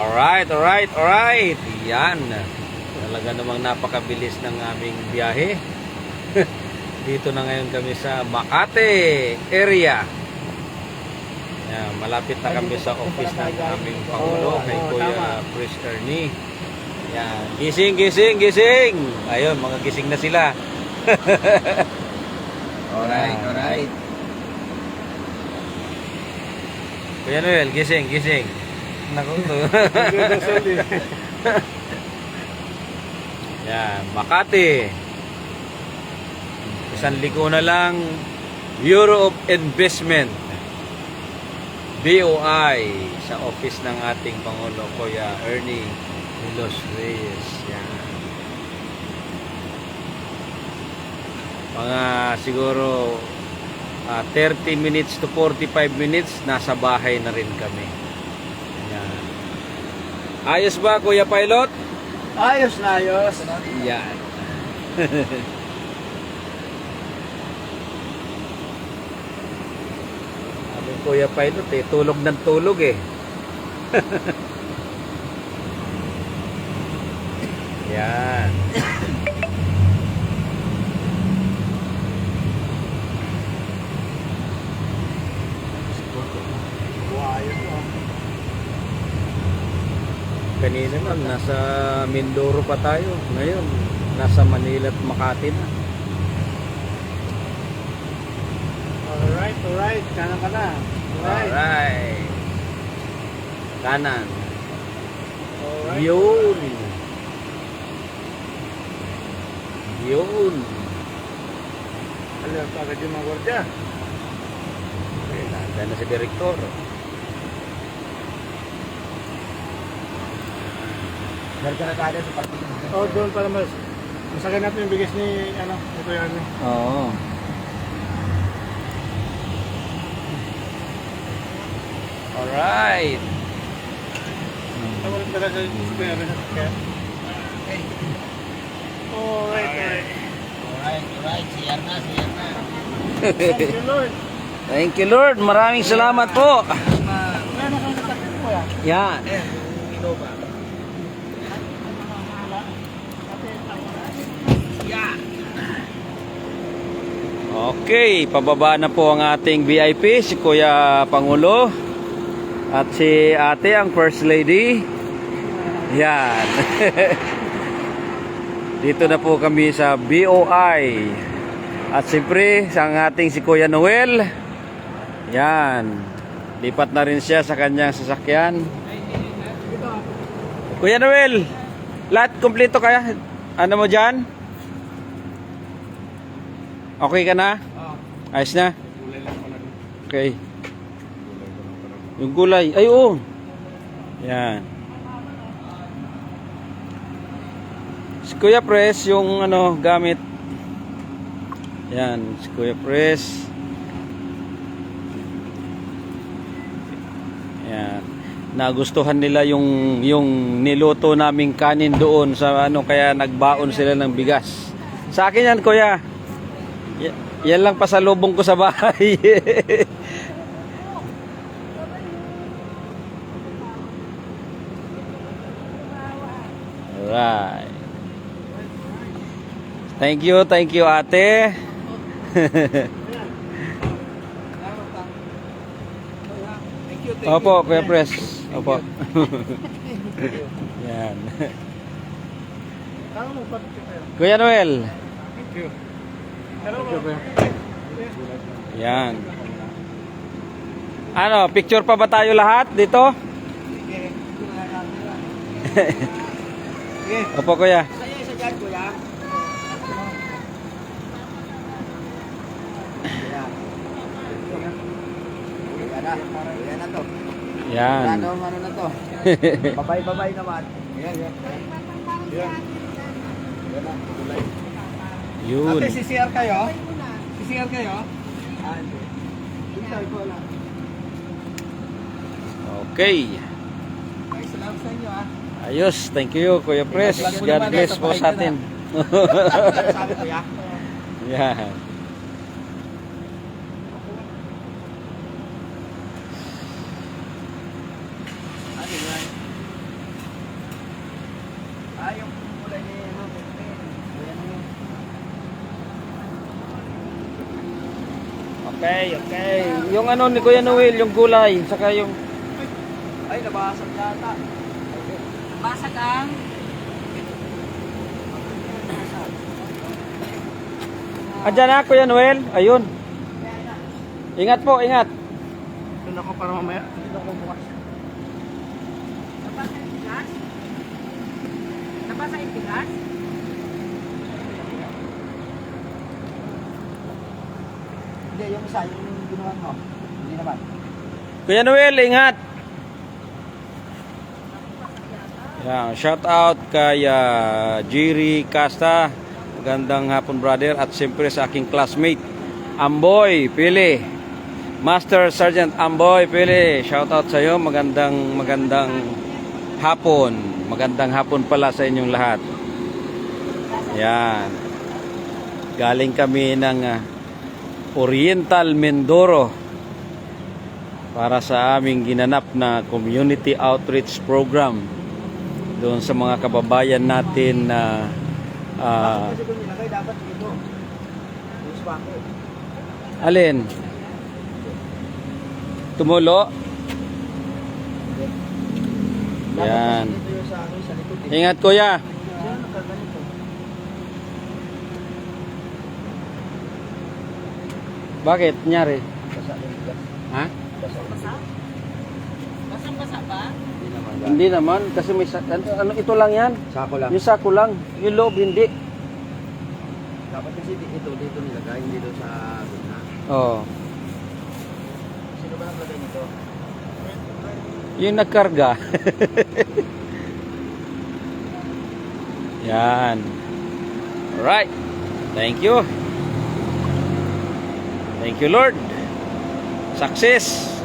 Alright, alright, alright. Yan. Talaga namang napakabilis ng aming biyahe. Dito na ngayon kami sa Makati area. Yan, malapit na kami sa office ng aming Pangulo kay Kuya Chris Ernie. Yan. Gising, gising, gising! Ayun, mga gising na sila. Alright, alright. Kuya Noel, gising, gising. Naku, Yan, Makati. Isang liko na lang, Bureau of Investment. BOI sa office ng ating Pangulo, Kuya Ernie Milos Reyes. Yan. Mga siguro ah, 30 minutes to 45 minutes, nasa bahay na rin kami. Ayos ba, Kuya Pilot? Ayos na ayos. Yan. Sabi Kuya Pilot eh, tulog ng tulog eh. Yan. Kanina man, nasa Mindoro pa tayo. Ngayon, nasa Manila at Makati na. Alright, alright. Kanan ka na. Alright. Kanan. Alright. Yun. Yun. Alam, agad yung mga gwardiya. Okay, nandun na si Direktor. Garga na tayo sa partido. Oh, doon para mas masakay natin yung bigas ni ano, ito yan. Oo. Alright. Tawag ka sa kaya. Alright, alright. Alright, alright. Siyar na, siyar na. Thank you, Lord. Thank you Lord. Maraming salamat po. Wala na kang katakot mo ya. Yan. Innova. Okay, pababa na po ang ating VIP, si Kuya Pangulo. At si ate, ang First Lady. Yan. Dito na po kami sa BOI. At siyempre, sa ating si Kuya Noel. Yan. Lipat na rin siya sa kanyang sasakyan. Kuya Noel, lahat kompleto kaya? Ano mo dyan? Okay ka na? Ayos na? Okay. Yung gulay. Ay, oo. Yan. Si Kuya Press, yung ano, gamit. Yan, si Kuya Press. Yan. Nagustuhan nila yung yung niluto naming kanin doon sa ano kaya nagbaon sila ng bigas. Sa akin yan, Kuya. Y- yan lang pasalubong ko sa bahay. Alright. Thank you, thank you ate. Opo, Kuya Pres. Opo. Yan. Kuya Noel. Thank you. Yan. Ano, picture pa ba tayo lahat dito? Opo, kuya. Yan. Ano, ano na to? Babay-babay naman. Yan, yan. Yan. Yan. Kulay. Yun. Ate, CCR kayo? CCR kayo? Ah, hindi. Dito, ito lang. Okay. Ay, salamat sa inyo ah. Ayos. Thank you, Kuya Pres. God bless po sa atin. Sabi ko ya. Yan. Ano yan? Ah, yung kulay ni ano, Pepe. Kuya Noel. Okay, okay. Yung ano ni Kuya Noel, yung gulay, saka yung... Ay, nabasag yata. Basag ang Andyan na, Kuya Noel. Ayun. Ingat po, ingat. Doon ako para mamaya. Doon ako bukas. nabasa yung bigas? Nabasa yung bigas? Hindi, yung isa, yung ginawa mo. Hindi naman. Kuya Noel, ingat. Yeah, shout out kay ah, Jiri Casta. Magandang hapon brother at siyempre sa aking classmate Amboy Pili. Master Sergeant Amboy Pili, shout out sa iyo. Magandang magandang hapon. Magandang hapon pala sa inyong lahat. Yan. Galing kami ng ah, Oriental Mindoro para sa aming ginanap na community outreach program doon sa mga kababayan natin na. Yung spako. alin tumulo Yan. kasi dito yung sa, ano, sa likod eh. ingat kuya Siya nakaganito. Bakit nyari Basa yung bigas. ha Basa yung Basa? Basang-basa ba? Hindi naman. hindi naman kasi may sa- ano, ano ito lang yan Sako lang. yung sako lang yung loob hindi Dapat kasi di- ito dito nilagay, hindi doon sa gitna. oh Sino ba naglagay nito? yung nagkarga yan alright thank you thank you Lord. Success